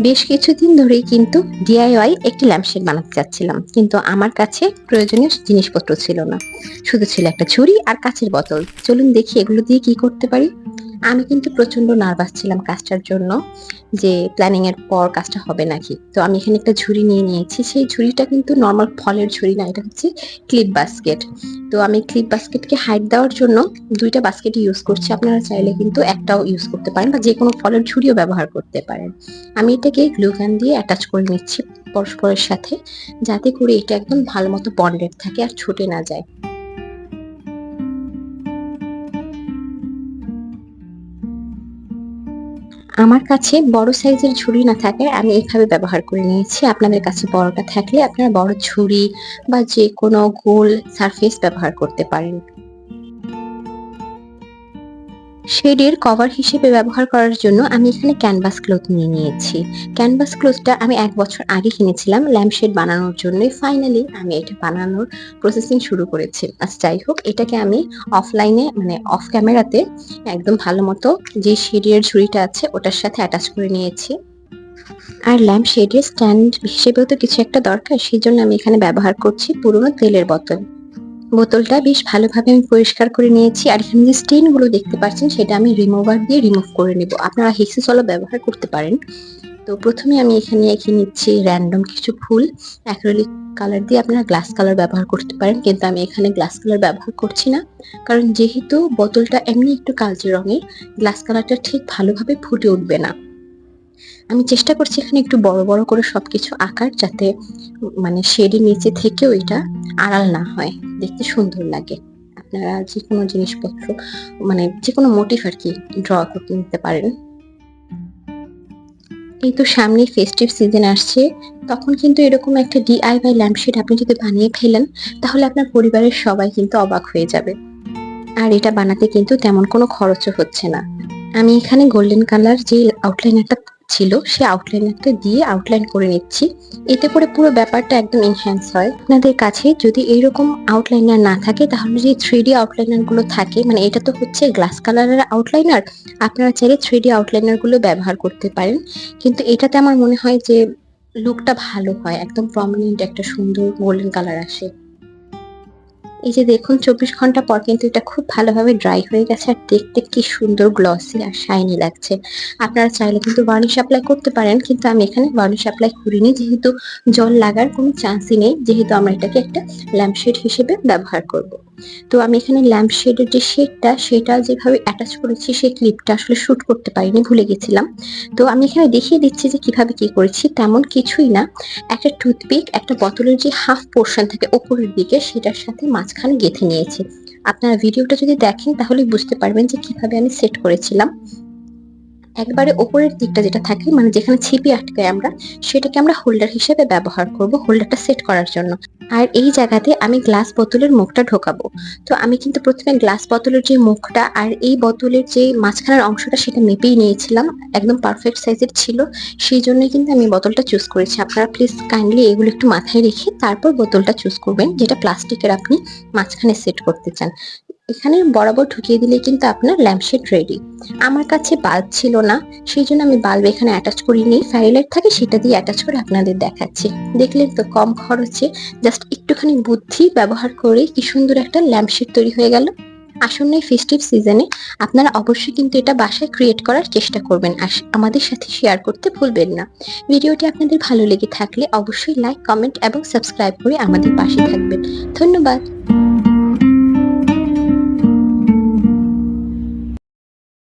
বেশ কিছুদিন ধরেই কিন্তু ডিআইওয়াই একটি ল্যাম্পশেড বানাতে চাচ্ছিলাম কিন্তু আমার কাছে প্রয়োজনীয় জিনিসপত্র ছিল না। শুধু ছিল একটা ছুরি আর কাচের বোতল। চলুন দেখি এগুলো দিয়ে কি করতে পারি। আমি কিন্তু প্রচণ্ড নার্ভাস ছিলাম কাজটার জন্য যে প্ল্যানিং এর পর কাজটা হবে নাকি। তো আমি এখানে একটা ঝুড়ি নিয়ে নিয়েছি। সেই ঝুড়িটা কিন্তু নর্মাল ফলের ঝুড়ি না, এটা হচ্ছে ক্লিপ বাস্কেট তো আমি ক্লিপ বাস্কেটকে হাইট দেওয়ার জন্য দুইটা বাস্কেট ইউজ করছি। আপনারা চাইলে কিন্তু একটাও ইউজ করতে পারেন বা যে কোনো ফলের ঝুড়িও ব্যবহার করতে পারেন। আমি এটাকে গ্লুগান দিয়ে অ্যাটাচ করে নিচ্ছি পরস্পরের সাথে, যাতে করে এটা একদম ভালো মতো বন্ডেড থাকে আর ছুটে না যায়। আমার কাছে বড় সাইজের ঝুড়ি না থাকে আমি এইভাবে ব্যবহার করে নিয়েছি। আপনাদের কাছে বড়টা থাকলে আপনারা বড় ঝুড়ি বা যে কোনো গোল সারফেস ব্যবহার করতে পারেন। শেডের কভার হিসেবে ব্যবহার করার জন্য আমি এখানে ক্যানভাস ক্লথ নিয়ে নিয়েছি। ক্যানভাস ক্লথটা আমি এক বছর আগে কিনেছিলাম, ল্যাম্পশেড বানানোর জন্য ফাইনালি আমি এটা বানানোর প্রসেসিং শুরু করেছি। আচ্ছা যাই হোক, এটাকে আমি অফলাইনে মানে অফ ক্যামেরাতে একদম ভালো মতো যে শেডের ঝুড়িটা আছে, ওটার সাথে অ্যাটাচ করে নিয়েছি। আর ল্যাম্প শেডের স্ট্যান্ড হিসেবেও তো কিছু একটা দরকার সেই জন্য আমি এখানে ব্যবহার করছি পুরোনো তেলের বোতল। বোতলটা বেশ ভালোভাবে আমি পরিষ্কার করে নিয়েছি। আর এখানে যে স্টেনগুলো দেখতে পাচ্ছেন, সেটা আমি রিমুভার দিয়ে রিমুভ করে নেব। আপনারা হেক্সিসলও ব্যবহার করতে পারেন। তো প্রথমে আমি এখানে এঁকে নিচ্ছি র্যান্ডম কিছু ফুল। অ্যাক্রিলিক কালার দিয়ে আপনারা গ্লাস কালার ব্যবহার করতে পারেন। কিন্তু আমি এখানে গ্লাস কালার ব্যবহার করছি না। কারণ যেহেতু বোতলটা এমনি একটু কালচে রঙের গ্লাস কালারটা ঠিক ভালোভাবে ফুটে উঠবে না। আমি চেষ্টা করছি এখানে একটু বড় বড় করে সবকিছু আঁকার যাতে মানে শেডের নিচে থেকেও এটা আড়াল না হয়। দেখতে সুন্দর লাগে। আপনারা যে কোনো জিনিসপত্র মানে যে কোনো মোটিভ আর কি ড্র করতে নিতে পারেন। এই তো সামনে ফেস্টিভ সিজন আসছে। তখন কিন্তু এরকম একটা ডিআইওয়াই ল্যাম্পশেড আপনি যদি বানিয়ে ফেলেন, তাহলে আপনার পরিবারের সবাই কিন্তু অবাক হয়ে যাবে। আর এটা বানাতে কিন্তু তেমন কোনো খরচও হচ্ছে না। আমি এখানে গোল্ডেন কালার যে আউটলাইনারটা ছিল, সে আউটলাইনারটা দিয়ে আউটলাইন করে নিচ্ছি। এতে করে পুরো ব্যাপারটা একদম এনহ্যান্স হয়। আপনাদের কাছে যদি এইরকম আউটলাইনার না থাকে, তাহলে যে থ্রি ডি আউটলাইনারগুলো থাকে মানে এটা তো হচ্ছে গ্লাস কালারের আউটলাইনার আপনারা চাইলে থ্রি ডি আউটলাইনারগুলো ব্যবহার করতে পারেন। কিন্তু এটাতে আমার মনে হয় যে লুকটা ভালো হয়, একদম প্রমিনেন্ট একটা সুন্দর গোল্ডেন কালার আসে। এই যে দেখুন, চব্বিশ ঘণ্টা পর কিন্তু এটা খুব ভালোভাবে ড্রাই হয়ে গেছে আর দেখতে কি সুন্দর গ্লসি আর শাইনি লাগছে। আপনারা চাইলে কিন্তু বার্নিশ অ্যাপ্লাই করতে পারেন, কিন্তু আমি এখানে বার্নিশ অ্যাপ্লাই করিনি, যেহেতু জল লাগার কোনো চান্সই নেই, যেহেতু আমরা এটাকে একটা ল্যাম্পশেড হিসেবে ব্যবহার করব। তো আমি এখানে ল্যাম্প শেডের যে শেডটা সেটা যেভাবে অ্যাটাচ করেছি, সেই ক্লিপটা আসলে শ্যুট করতে পারিনি, ভুলে গেছিলাম। তো আমি এখানে দেখিয়ে দিচ্ছি যে কীভাবে কি করেছি, তেমন কিছুই না। একটা টুথপিক একটা বোতলের যে হাফ পোর্শন থাকে ওপরের দিকে, সেটার সাথে মাঝখানে গেঁথে নিয়েছি। আপনারা ভিডিওটা যদি দেখেন তাহলে বুঝতে পারবেন যে কীভাবে আমি সেট করেছিলাম। একবারে ওপরের দিকটা যেটা থাকে মানে যেখানে ছিপি আটকে আমরা সেটাকে আমরা হোল্ডার হিসেবে ব্যবহার করব হোল্ডারটা সেট করার জন্য। আর এই জায়গাতে আমি গ্লাস বোতলের মুখটা ঢোকাবো। তো আমি কিন্তু প্রথমে গ্লাস বোতলের যে মুখটা আর এই বোতলের যে মাঝখানের অংশটা সেটা মেপেই নিয়েছিলাম একদম পারফেক্ট সাইজের ছিল। সেই জন্যই কিন্তু আমি বোতলটা চুজ করেছি। আপনারা প্লিজ কাইন্ডলি এগুলো একটু মাথায় রেখে তারপর বোতলটা চুজ করবেন যেটা প্লাস্টিকের আপনি মাঝখানে সেট করতে চান। এখানে বরাবর ঢুকিয়ে দিলে কিন্তু আপনার ল্যাম্পশেড রেডি আমার কাছে বাল্ব ছিল না, সেই জন্য আমি বাল্ব এখানে অ্যাটাচ করিনি। ফ্যারিলাইট থাকে, সেটা দিয়ে অ্যাটাচ করে আপনাদের দেখাচ্ছি। দেখলেন তো কম খরচে জাস্ট একটুখানি বুদ্ধি ব্যবহার করে কি সুন্দর একটা ল্যাম্পশেড তৈরি হয়ে গেল। আসন্ন এই ফেস্টিভ সিজনে আপনারা অবশ্যই কিন্তু এটা বাসায় ক্রিয়েট করার চেষ্টা করবেন আর আমাদের সাথে শেয়ার করতে ভুলবেন না। ভিডিওটি আপনাদের ভালো লেগে থাকলে অবশ্যই লাইক কমেন্ট এবং সাবস্ক্রাইব করে আমাদের পাশে থাকবেন। ধন্যবাদ।